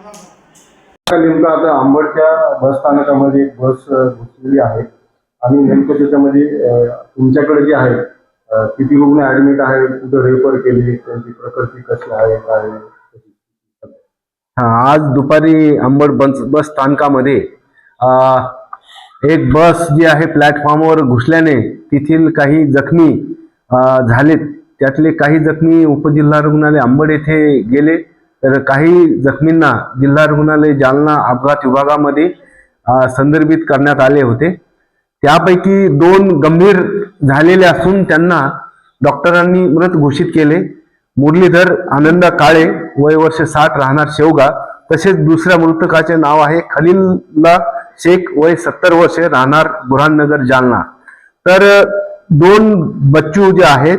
नेमकं आता आंबडच्या बस स्थानकामध्ये एक बस घुसलेली आहे. आणि नेमकं त्याच्यामध्ये तुमच्याकडे जे आहे किती रुग्ण ऍडमिट आहे कुठं रेफर केले त्यांची प्रकृती कशी आहे काय हा आज दुपारी अंबड बस बस स्थानकामध्ये एक बस जी आहे प्लॅटफॉर्मवर घुसल्याने तेथील काही जखमी झालेत. त्यातले काही जखमी उपजिल्हा रुग्णालय अंबड येथे गेले. तर काही जखमींना जिल्हा रुग्णालय जालना अपघात विभागामध्ये संदर्भित करण्यात आले होते. त्यापैकी दोन गंभीर झालेले असून त्यांना डॉक्टरांनी मृत घोषित केले. मुरलीधर आनंद काळे वय वर्ष साठ राहणार शेवगा तसेच दुसऱ्या मृतकाचे नाव आहे खलीलला शेख वय सत्तर वर्षे राहणार बुरहाननगर जालना. तर दोन बच्चू जे आहेत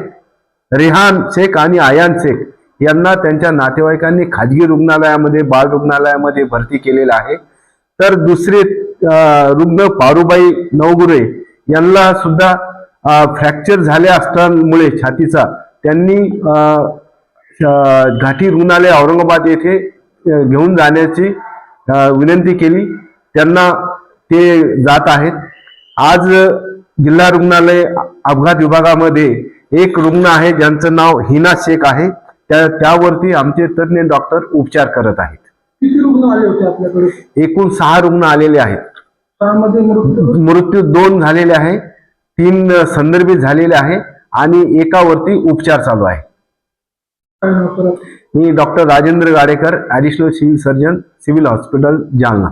रेहान शेख आणि आयान शेख यांना त्यांच्या नातेवाईकांनी खाजगी रुग्णालयामध्ये बाल रुग्णालयामध्ये भरती केलेलं आहे. तर दुसरे रुग्ण पारुबाई नवगुरे यांना सुद्धा फ्रॅक्चर झाले असल्यामुळे छातीचा त्यांनी घाटी रुग्णालय औरंगाबाद येथे घेऊन जाण्याची विनंती केली. त्यांना ते जात आहेत. आज जिल्हा रुग्णालय अपघात विभागामध्ये एक रुग्ण आहे ज्यांचं नाव हिना शेख आहे. त्या त्यावरती आमचे तज्ज्ञ डॉक्टर उपचार करत आहेत. किती रुग्ण आले होते आपल्याकडे? एकूण सहा रुग्ण आलेले आहेत. त्यामध्ये मृत्यू? मृत्यू दोन झालेले आहे तीन संदर्भित झालेले आहे आणि एकावरती उपचार चालू आहे. काय नाव परत? मी doctor Rajendra Gadekar additional civil surgeon civil hospital Jalna.